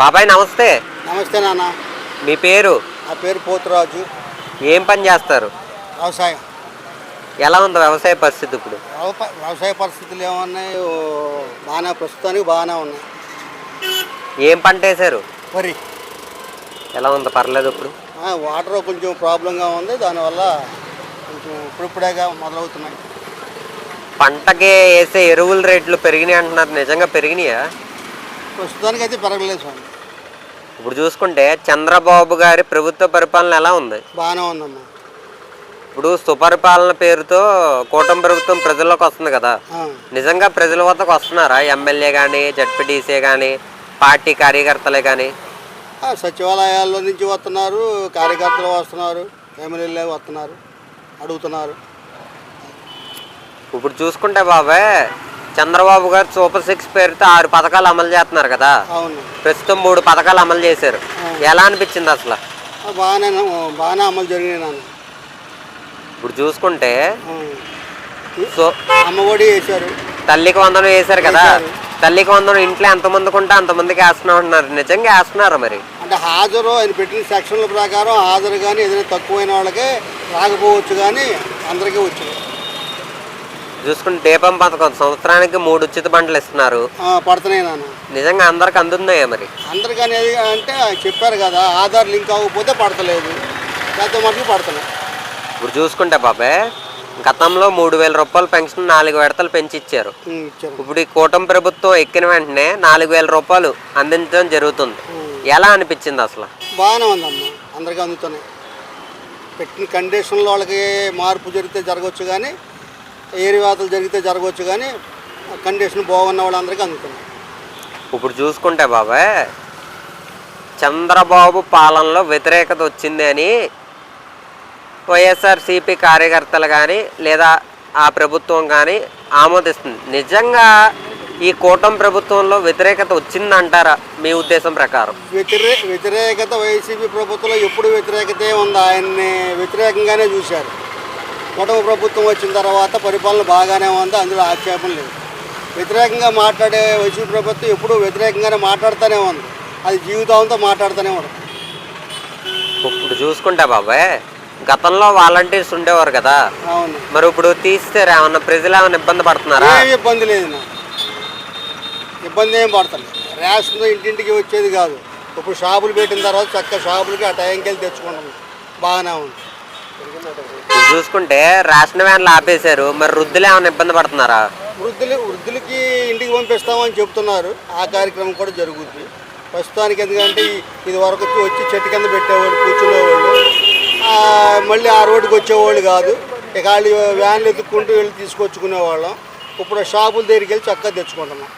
బాబాయ్ నమస్తే. నమస్తే నాన్న. మీ పేరు? నా పేరు పోతురాజు. ఏం పని చేస్తారు? వ్యవసాయం. ఎలా ఉంది వ్యవసాయ పరిస్థితి ఇప్పుడు? వ్యవసాయ పరిస్థితులు ఏమన్నాయి? బాగానే ప్రస్తుతానికి బాగానే ఉన్నాయి. ఏం పంట వేశారు? వరి. ఎలా ఉంది? పర్లేదు ఇప్పుడు. వాటర్ కొంచెం ప్రాబ్లంగా ఉంది. దానివల్ల కొంచెం ఇప్పుడిప్పుడేగా మొదలవుతున్నాయి. పంటకి వేసే ఎరువుల రేట్లు పెరిగినాయి అంటున్నారు. నిజంగా పెరిగినాయా? ప్రస్తుతానికి అయితే పెరగలేదు స్వామి. ఇప్పుడు చూసుకుంటే చంద్రబాబు గారి ప్రభుత్వ పరిపాలన ఎలా ఉంది? బాగానే ఉందమ్మా. ఇప్పుడు సుపరిపాలన పేరుతో కూటమి ప్రభుత్వం ప్రజల్లోకి వస్తుంది కదా. ఆ, నిజంగా ప్రజల వద్దకు వస్తున్నారా? ఎమ్మెల్యే కానీ జడ్పీటీసీ కానీ పార్టీ కార్యకర్తలే కానీ ఆ, సచివాలయాల్లో నుంచి వస్తున్నారు కార్యకర్తలు వస్తున్నారు ఎమ్మెల్యేలు వస్తున్నారు అడుగుతున్నారు. ఇప్పుడు చూసుకుంటే బాబాయ్ చంద్రబాబు గారు సూపర్ సిక్స్ పేరుతో ఆరు పథకాలు అమలు చేస్తున్నారు కదా. అవును. ప్రస్తుతం మూడు పథకాలు అమలు చేశారు. ఎలా అనిపించింది అసలు? బాగానే బాగానే అమలు జరిగినాయి నాన్న. ఇప్పుడు చూసుకుంటే. సో అమ్మఒడి వేశారు. తల్లికి వందనం వేశారు కదా. తల్లికి వందనం ఇంట్లో ఎంతమందికి ఉంటే అంతమందికి వేస్తున్నాం అంటున్నారు. నిజంగా వేస్తున్నారా మరి? అంటే హాజరు ఆయన పెట్టిన సెక్షన్ల ప్రకారం హాజరు కానీ ఏదైనా తక్కువైన వాళ్ళకే రాకపోవచ్చు కానీ అందరికీ వచ్చు చూసుకుంటే దీపం పథకం సంవత్సరానికి మూడు ఉచిత బండ్లు ఇస్తున్నారు. పడుతున్నాయి నాన్న. నిజంగా అందరికి అందుతున్నాయా మరి? అందరికీ అనేది అంటే చెప్పారు కదా ఆధార్ లింక్ అవ్వకపోతే పడతలేదు. పెద్ద మటుకు పడుతున్నాయి ఇప్పుడు చూసుకుంటే బాబాయ్ గతంలో మూడు వేల రూపాయల పెన్షన్ నాలుగు విడతలు పెంచి ఇచ్చారు ఉమ్, ఇచ్చారు. ఇప్పుడు ఈ కూటమి ప్రభుత్వం ఎక్కిన వెంటనే నాలుగు వేల రూపాయలు అందించడం జరుగుతుంది. ఎలా అనిపించింది అసలు? బాగానే ఉందమ్మా అందరికీ అందుతున్నాయి. పెట్టిన కండిషన్లో వాళ్ళకి మార్పు జరిగితే జరగవచ్చు కానీ ఏరివాతలు జరిగితే జరగవచ్చు కానీ కండిషన్ బాగున్న వాళ్ళందరికీ అందుతున్నాయి ఇప్పుడు చూసుకుంటే బాబాయ్ చంద్రబాబు పాలనలో వ్యతిరేకత వచ్చింది అని వైఎస్ఆర్సీపీ కార్యకర్తలు కానీ లేదా ఆ ప్రభుత్వం కానీ ఆమోదిస్తుంది. నిజంగా ఈ కూటమి ప్రభుత్వంలో వ్యతిరేకత వచ్చిందంటారా మీ ఉద్దేశం ప్రకారం? వ్యతిరే వ్యతిరేకత వైసీపీ ప్రభుత్వంలో ఎప్పుడు వ్యతిరేకతే ఉంది? ఆయన్ని వ్యతిరేకంగానే చూశారు. కుటుంబ ప్రభుత్వం వచ్చిన తర్వాత పరిపాలన బాగానే ఉంది అందులో ఆక్షేపం లేదు. వ్యతిరేకంగా మాట్లాడే వైసీపీ ప్రభుత్వం ఎప్పుడూ వ్యతిరేకంగానే మాట్లాడుతూనే ఉంది. అది జీవితాంతో మాట్లాడుతూనే ఉంటుంది ఇప్పుడు చూసుకుంటే బాబాయ్ గతంలో వాలంటీర్స్ ఉండేవారు కదా. అవును. మరి ఇప్పుడు తీస్తే ఏమన్నా ప్రజలు ఏమైనా ఇబ్బంది పడుతున్నారా? ఇబ్బంది లేదు నాకు. ఇబ్బంది ఏం పడతాను రేషన్ ఇంటింటికి వచ్చేది కాదు. ఇప్పుడు షాపులు పెట్టిన తర్వాత చక్క షాపులకి ఆ టైంకి వెళ్ళి తెచ్చుకుంటాం బాగానే ఉంది. చూసుకుంటే రేషన్ వ్యాన్లు ఆపేశారు. మరి వృద్ధులు ఏమైనా ఇబ్బంది పడుతున్నారా? వృద్ధులు వృద్ధులకి ఇంటికి పంపిస్తామని చెప్తున్నారు. ఆ కార్యక్రమం కూడా జరుగుతుంది ప్రస్తుతానికి ఎందుకంటే ఇది వరకు వచ్చి చెట్టు కింద పెట్టేవాళ్ళు కూర్చునేవాళ్ళు. మళ్ళీ ఆ రోడ్డుకి వచ్చేవాళ్ళు కాదు. ఇక వాళ్ళు వ్యాన్లు ఎత్తుక్కుంటూ వెళ్ళి తీసుకొచ్చుకునేవాళ్ళం. ఇప్పుడు షాపుల దగ్గరికి వెళ్ళి చక్కగా తెచ్చుకుంటున్నాం.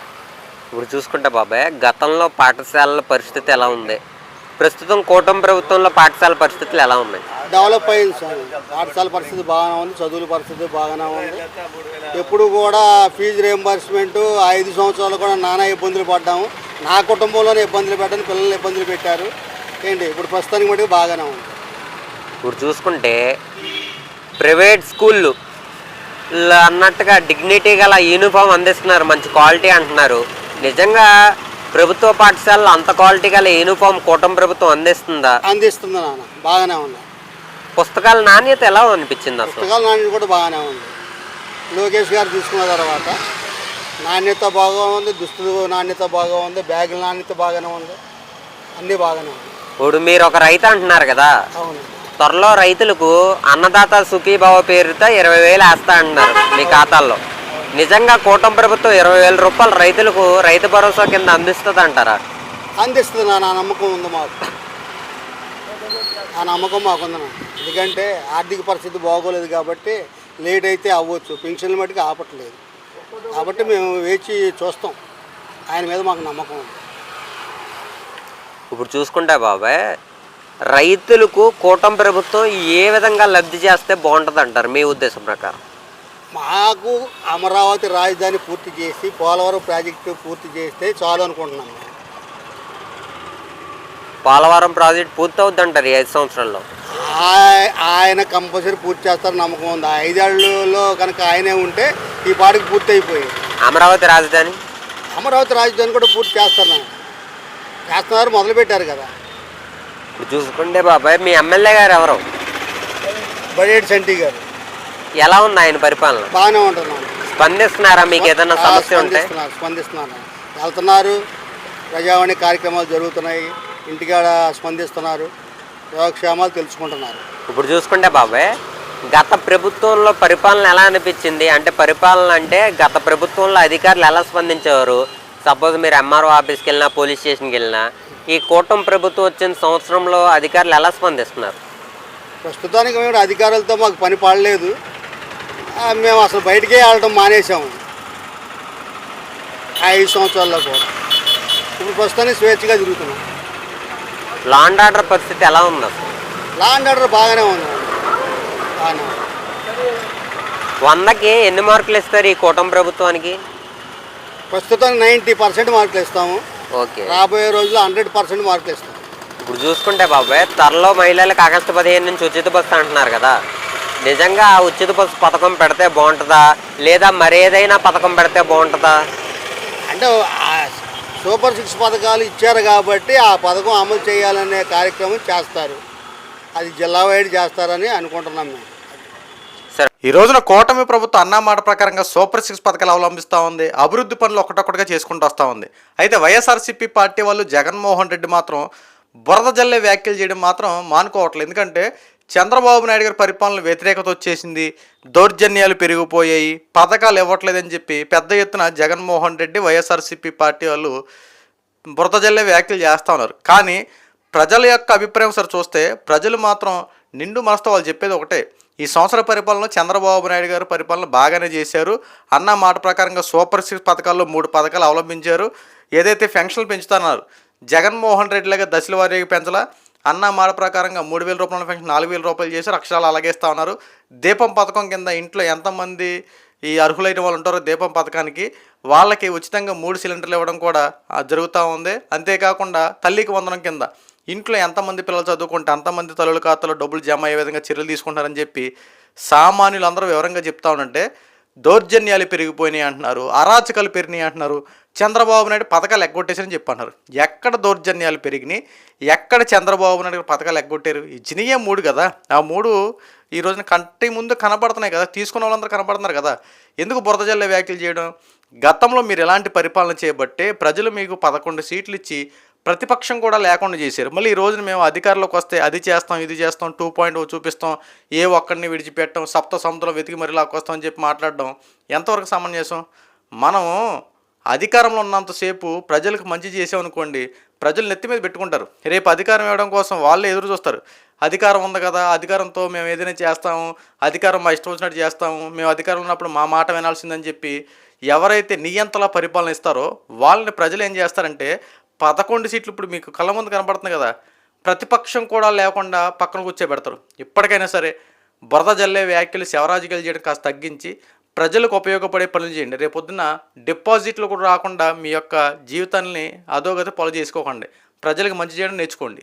ఇప్పుడు చూసుకుంటే బాబాయ్ గతంలో పాఠశాలల పరిస్థితి ఎలా ఉంది? ప్రస్తుతం కూటమి ప్రభుత్వంలో పాఠశాల పరిస్థితులు ఎలా ఉన్నాయి? డెవలప్ అయింది సార్. పాఠశాల పరిస్థితి బాగానే ఉంది చదువుల పరిస్థితి బాగానే ఉంది. ఎప్పుడు కూడా ఫీజు రియంబర్స్మెంట్ ఐదు సంవత్సరాలు కూడా నానా ఇబ్బందులు పడ్డాము. నా కుటుంబంలోనే ఇబ్బందులు పెట్టని పిల్లలు ఇబ్బందులు పెట్టారు. ఏంటి? ఇప్పుడు ప్రస్తుతానికి మటుకు బాగానే ఉంది. ఇప్పుడు చూసుకుంటే ప్రైవేట్ స్కూళ్ళు అన్నట్టుగా డిగ్నిటీ గల యూనిఫామ్ అందిస్తున్నారు మంచి క్వాలిటీ అంటున్నారు. నిజంగా ప్రభుత్వ పాఠశాలలో అంత క్వాలిటీ గల యూనిఫామ్ కూటమి ప్రభుత్వం అందిస్తుందా? అందిస్తుంది నాన్న. బాగానే ఉంది. పుస్తకాల నాణ్యత ఎలా అనిపించింది అసలు? పుస్తకాల నాణ్యత కూడా బాగానే ఉంది. లోకేష్ గారు తీసుకున్న తర్వాత నాణ్యత బాగా ఉంది దుస్తులు నాణ్యత బాగా ఉంది బ్యాగుల నాణ్యత బాగానే ఉంది. అన్నీ బాగానే ఉంది. ఇప్పుడు మీరు ఒక రైతు అంటున్నారు కదా. అవును. త్వరలో రైతులకు అన్నదాత సుఖీభావ పేరుతో ఇరవై వేలు వేస్తా అంటున్నారు మీ ఖాతాల్లో. నిజంగా కూటమి ప్రభుత్వం ఇరవై వేల రూపాయలు రైతులకు రైతు భరోసా కింద అందిస్తుంది అంటారా? అందిస్తుంది నా నమ్మకం ఉంది మాకు. ఆ నమ్మకం మాకుంది ఎందుకంటే ఆర్థిక పరిస్థితి బాగోలేదు కాబట్టి లేట్ అయితే అవ్వచ్చు. పెన్షన్ల మటుకు ఆపట్లేదు. కాబట్టి మేము వేచి చూస్తాం. ఆయన మీద మాకు నమ్మకం ఉంది. ఇప్పుడు చూసుకుంటే బాబాయ్ రైతులకు కూటమి ప్రభుత్వం ఏ విధంగా లబ్ధి చేస్తే బాగుంటుంది అంటారు మీ ఉద్దేశం ప్రకారం? మాకు అమరావతి రాజధాని పూర్తి చేసి పోలవరం ప్రాజెక్టు పూర్తి చేస్తే చాలు అనుకుంటున్నాం. పోలవరం ప్రాజెక్ట్ పూర్తవుద్ది అంటారు ఈ ఐదు సంవత్సరాల్లో. ఆయ- ఆయన కంపల్సరీ పూర్తి చేస్తారని నమ్మకం ఉంది. ఐదేళ్ళలో కనుక ఆయనే ఉంటే ఈ పాటికి పూర్తి అయిపోయి అమరావతి రాజధాని? అమరావతి రాజధాని కూడా పూర్తి చేస్తారు చేస్తున్నారు మొదలుపెట్టారు కదా. ఇప్పుడు చూసుకుంటే బాబాయ్ మీ ఎమ్మెల్యే గారు ఎవరు? బడేటి సంటి గారు. ఎలా ఉంది ఆయన పరిపాలన? బాగానే ఉంటున్నాను స్పందిస్తున్నారా? మీకు ఏదైనా సమస్య ఉంటే? వెళ్తున్నారు. ప్రజావాణి కార్యక్రమాలు జరుగుతున్నాయి. ఇంటికాడ స్పందిస్తున్నారు. యోగక్షేమాలు తెలుసుకుంటున్నారు. ఇప్పుడు చూసుకుంటే బాబాయ్ గత ప్రభుత్వంలో పరిపాలన ఎలా అనిపించింది? అంటే పరిపాలన అంటే గత ప్రభుత్వంలో అధికారులు ఎలా స్పందించేవారు? సపోజ్ మీరు ఎంఆర్ఓ ఆఫీస్కి వెళ్ళినా పోలీస్ స్టేషన్కి వెళ్ళినా ఈ కూటమి ప్రభుత్వం వచ్చిన సంవత్సరంలో అధికారులు ఎలా స్పందిస్తున్నారు? ప్రస్తుతానికి మేము అధికారులతో మాకు పని పడలేదు. మేము అసలు బయటికే వెళ్ళడం మానేసాము ఐదు సంవత్సరాల్లో కూడా. ఇప్పుడు ప్రస్తుతానికి స్వేచ్ఛగా తిరుగుతున్నాం. లా అండ్ ఆర్డర్ పరిస్థితి ఎలా ఉంది అసలు? లా అండ్ ఆర్డర్ బాగానే ఉంది. బాగానే ఉంది. వందకి ఎన్ని మార్కులు ఇస్తారు ఈ కూటమి ప్రభుత్వానికి? ప్రస్తుతానికి నైంటీ పర్సెంట్ మార్కులు ఇస్తాము. ఓకే. రాబోయే రోజుల్లో హండ్రెడ్ పర్సెంట్ మార్కులు ఇస్తాము ఇప్పుడు చూసుకుంటే బాబాయ్ త్వరలో మహిళలకు ఆగస్టు పదిహేను నుంచి ఉచిత బస్సు అంటున్నారు కదా. నిజంగా ఆ ఉచిత బస్సు పథకం పెడితే బాగుంటుందా? లేదా మరేదైనా పథకం పెడితే బాగుంటుందా? అంటే ఆ సూపర్ సిక్స్ పథకాలు ఇచ్చారు కాబట్టి ఆ పథకం అమలు చేయాలనే కార్యక్రమం చేస్తారు. అది జిల్లా వైడ్ చేస్తారని అనుకుంటున్నాం మేము. సరే. ఈ రోజున కూటమి ప్రభుత్వం అన్నా మాట ప్రకారంగా సూపర్ సిక్స్ పథకాలు అవలంబిస్తూ ఉంది. అభివృద్ధి పనులు ఒకటొకటిగా చేసుకుంటూ వస్తూ ఉంది. అయితే వైఎస్ఆర్సీపీ పార్టీ వాళ్ళు జగన్మోహన్ రెడ్డి మాత్రం బురద జల్లే వ్యాఖ్యలు చేయడం మాత్రం మానుకోవట్లేదు. ఎందుకంటే చంద్రబాబు నాయుడు గారి పరిపాలన వ్యతిరేకత వచ్చేసింది. దౌర్జన్యాలు పెరిగిపోయాయి. పథకాలు ఇవ్వట్లేదని చెప్పి పెద్ద ఎత్తున జగన్మోహన్ రెడ్డి వైఎస్ఆర్సీపీ పార్టీ వాళ్ళు బురద జల్లే వ్యాఖ్యలు చేస్తూ ఉన్నారు. కానీ ప్రజల యొక్క అభిప్రాయం సార్ చూస్తే ప్రజలు మాత్రం నిండు మనసుతో వాళ్ళు చెప్పేది ఒకటే. ఈ సంవత్సర పరిపాలన చంద్రబాబు నాయుడు గారు పరిపాలన బాగానే చేశారు. అన్న మాట ప్రకారంగా సూపర్ సిక్స్ పథకాల్లో మూడు పథకాలు అవలంబించారు. ఏదైతే పెన్షన్లు పెంచుతున్నారు జగన్మోహన్ రెడ్డి లాగా దశల వారీగా పెంచలా అన్న మాట ప్రకారంగా మూడు వేల రూపాయల పెన్షన్ నాలుగు వేల రూపాయలు చేశారు. అక్షరాలు అలాగేస్తా ఉన్నారు. దీపం పథకం కింద ఇంట్లో ఎంతమంది ఈ అర్హులైన వాళ్ళు ఉంటారో దీపం పథకానికి వాళ్ళకి ఉచితంగా మూడు సిలిండర్లు ఇవ్వడం కూడా జరుగుతూ ఉంది. అంతేకాకుండా తల్లికి వందనం కింద ఇంట్లో ఎంతమంది పిల్లలు చదువుకుంటే అంతమంది తల్లుల ఖాతాలో డబ్బులు జమ అయ్యే విధంగా చర్యలు తీసుకుంటారని చెప్పి సామాన్యులు అందరూ వివరంగా చెప్తా ఉంటే దౌర్జన్యాలు పెరిగిపోయినాయి అంటున్నారు అరాచకాలు పెరిగినాయి అంటున్నారు. చంద్రబాబు నాయుడు పథకాలు ఎగ్గొట్టేశారని చెప్పి అన్నారు ఎక్కడ దౌర్జన్యాలు పెరిగినాయి ఎక్కడ చంద్రబాబు నాయుడు పథకాలు ఎగ్గొట్టారు? ఇచ్చినయే మూడు కదా. ఆ మూడు ఈ రోజున కంటి ముందు కనపడుతున్నాయి కదా తీసుకున్న వాళ్ళందరూ కనపడుతున్నారు కదా. ఎందుకు బురదజల్లే వ్యాఖ్యలు చేయడం? గతంలో మీరు ఎలాంటి పరిపాలన చేయబట్టే ప్రజలు మీకు పదకొండు సీట్లు ఇచ్చి ప్రతిపక్షం కూడా లేకుండా చేశారు. మళ్ళీ ఈ రోజున మేము అధికారంలోకి వస్తే అది చేస్తాం ఇది చేస్తాం టూ పాయింట్ చూపిస్తాం ఏ ఒక్కడిని విడిచిపెట్టడం సప్త సముద్రం వెతికి మరి లాక్కొస్తాం అని చెప్పి మాట్లాడడం ఎంతవరకు సమంజసం? మనం అధికారంలో ఉన్నంతసేపు ప్రజలకు మంచి చేసామనుకోండి ప్రజలు నెత్తి మీద పెట్టుకుంటారు. రేపు అధికారం ఇవ్వడం కోసం వాళ్ళే ఎదురు చూస్తారు. అధికారం ఉంది కదా అధికారంతో మేము ఏదైనా చేస్తాము అధికారం మా ఇష్టం వచ్చినట్టు చేస్తాము మేము అధికారం ఉన్నప్పుడు మా మాట వినాల్సిందని చెప్పి ఎవరైతే నియంతలా పరిపాలన ఇస్తారో వాళ్ళని ప్రజలు ఏం చేస్తారంటే పదకొండు సీట్లు ఇప్పుడు మీకు కళ్ళ ముందు కనపడుతుంది కదా. ప్రతిపక్షం కూడా లేకుండా పక్కన కూర్చోబెడతారు. ఇప్పటికైనా సరే బురద జల్లే వ్యాఖ్యలు శివరాజకీయాలు చేయడం కాస్త తగ్గించి ప్రజలకు ఉపయోగపడే పనులు చేయండి. రేపొద్దున డిపాజిట్లు కూడా రాకుండా మీ యొక్క జీవితాన్ని అధోగతి పాలు చేసుకోకండి. ప్రజలకు మంచి చేయడం నేర్చుకోండి.